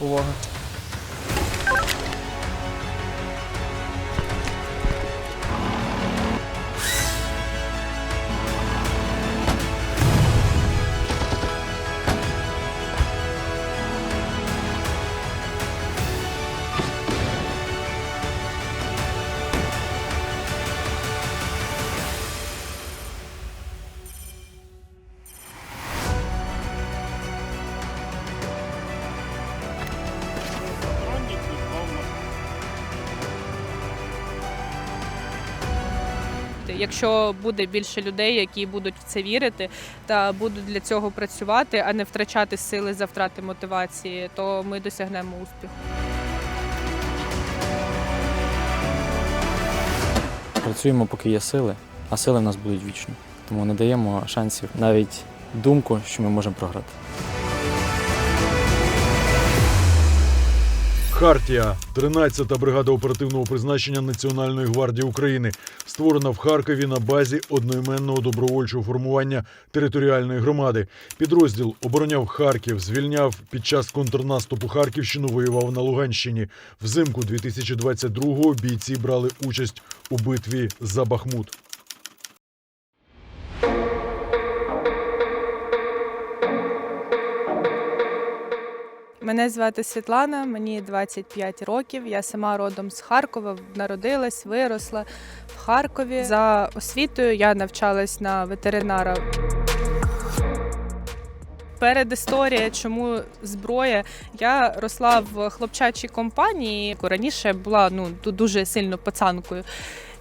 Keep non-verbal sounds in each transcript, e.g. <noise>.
Увага. Якщо буде більше людей, які будуть в це вірити та будуть для цього працювати, а не втрачати сили за втрати мотивації, то ми досягнемо успіху. Працюємо, поки є сили, а сили в нас будуть вічно. Тому не даємо шансів навіть думку, що ми можемо програти. Хартія 13-та бригада оперативного призначення Національної гвардії України, створена в Харкові на базі одноіменного добровольчого формування територіальної громади. Підрозділ обороняв Харків, звільняв під час контрнаступу Харківщину, воював на Луганщині. Взимку 2022-го бійці брали участь у битві за Бахмут. Мене звати Світлана, мені 25 років. Я сама родом з Харкова, народилась, виросла в Харкові. За освітою я навчалась на ветеринара. Передісторія, чому зброя. Я росла в хлопчачій компанії. Раніше була ну ду- дуже сильно пацанкою.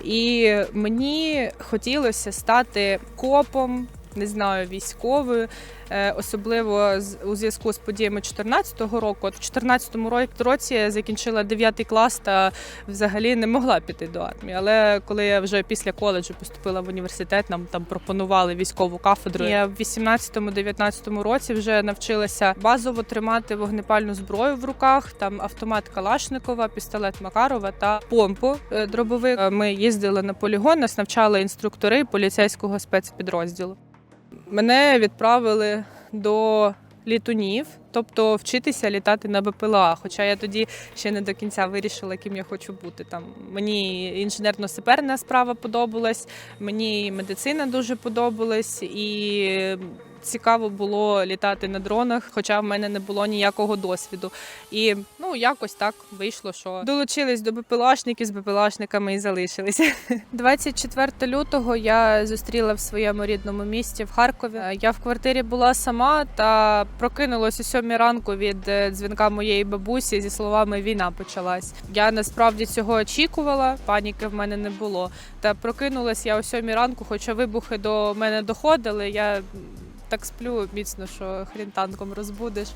І мені хотілося стати копом, не знаю, військовою, Е, особливо у зв'язку з подіями 2014 року. От в 2014 ро- році я закінчила 9 клас та взагалі не могла піти до армії. Але коли я вже після коледжу поступила в університет, нам там пропонували військову кафедру. Я в 18-19 році вже навчилася базово тримати вогнепальну зброю в руках. Там автомат Калашникова, пістолет Макарова та помпу е, дробовик. Е, Ми їздили на полігон, нас навчали інструктори поліцейського спецпідрозділу. Мене відправили до літунів, тобто вчитися літати на БПЛА. Хоча я тоді ще не до кінця вирішила, ким я хочу бути. Там мені інженерно-сиперна справа подобалась, мені медицина дуже подобалась, і цікаво було літати на дронах, хоча в мене не було ніякого досвіду. І ну якось так вийшло, що долучились до БПЛАшників з БПЛАшниками і залишилися. <laughs> 24 лютого я зустріла в своєму рідному місті в Харкові. Я в квартирі була сама та прокинулась о сьомій ранку від е, дзвінка моєї бабусі зі словами Війна почалась. Я насправді цього очікувала, паніки в мене не було. Та прокинулась я о сьомій ранку, хоча вибухи до мене доходили. Я так сплю міцно, що хрін танком розбудиш.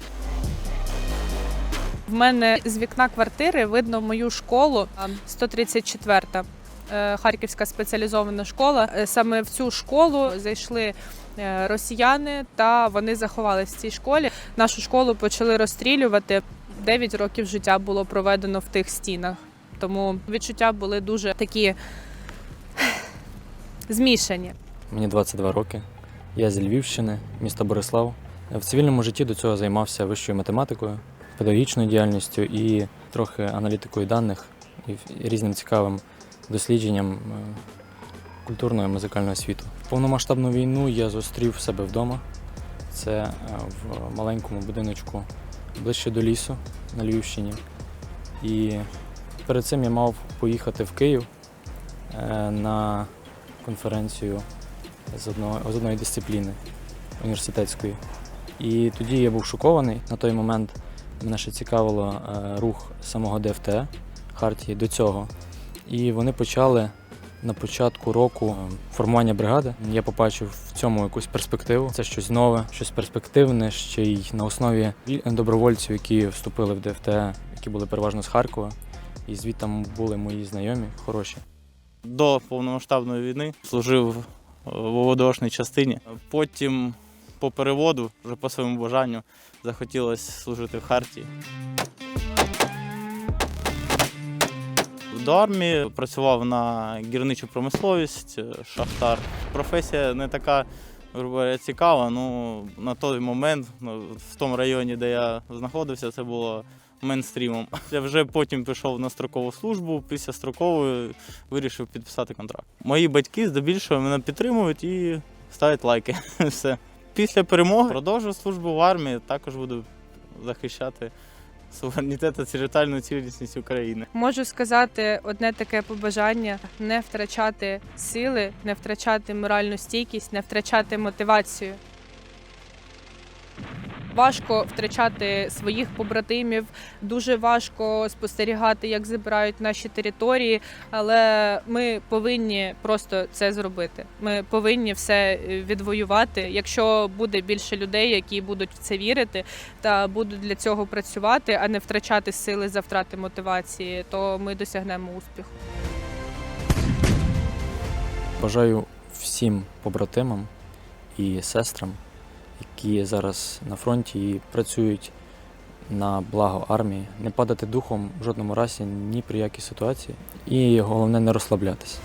В мене з вікна квартири видно мою школу 134-та. е, Харківська спеціалізована школа. Е, Саме в цю школу зайшли е, росіяни, та вони заховалися в цій школі. Нашу школу почали розстрілювати. 9 років життя було проведено в тих стінах. Тому відчуття були дуже такі змішані. Мені 22 роки. Я зі Львівщини, міста Борислав. В цивільному житті до цього займався вищою математикою, педагогічною діяльністю і трохи аналітикою даних і різним цікавим дослідженням е, культурного і музикального світу. Повномасштабну війну я зустрів себе вдома. Це е, в маленькому будиночку ближче до лісу на Львівщині. І перед цим я мав поїхати в Київ е, на конференцію з, одного, з одної дисципліни університетської. І тоді я був шокований. На той момент мене ще цікавило е, рух самого ДФТ Хартії до цього. І вони почали на початку року е, формування бригади. Я побачив в цьому якусь перспективу. Це щось нове, щось перспективне, ще й на основі добровольців, які вступили в ДФТ, які були переважно з Харкова. І звідти були мої знайомі, хороші. До повномасштабної війни служив в ОВДОшній частині. Потім по переводу, вже по своєму бажанню, захотілося служити в Хартії. До армії працював на гірничу промисловість, шахтар. Професія не така говоря, цікава. Ну, на той момент, ну, в тому районі, де я знаходився, це було мейнстрімом. Я вже потім пішов на строкову службу, після строкової вирішив підписати контракт. Мої батьки здебільшого мене підтримують і ставлять лайки. <laughs> Все. Після перемоги продовжу службу в армії, також буду захищати суверенітет та територіальну цілісність України. Можу сказати одне таке побажання: не втрачати сили, не втрачати моральну стійкість, не втрачати мотивацію. Важко втрачати своїх побратимів, дуже важко спостерігати, як забирають наші території, але ми повинні просто це зробити. Ми повинні все е, відвоювати. Якщо буде більше людей, які будуть в це вірити та будуть для цього працювати, а не втрачати сили за втрати мотивації, то ми досягнемо успіху. Бажаю всім побратимам і сестрам, які зараз на фронті і працюють на благо армії, не падати духом в жодному разі ні при якій ситуації, і головне не розслаблятися.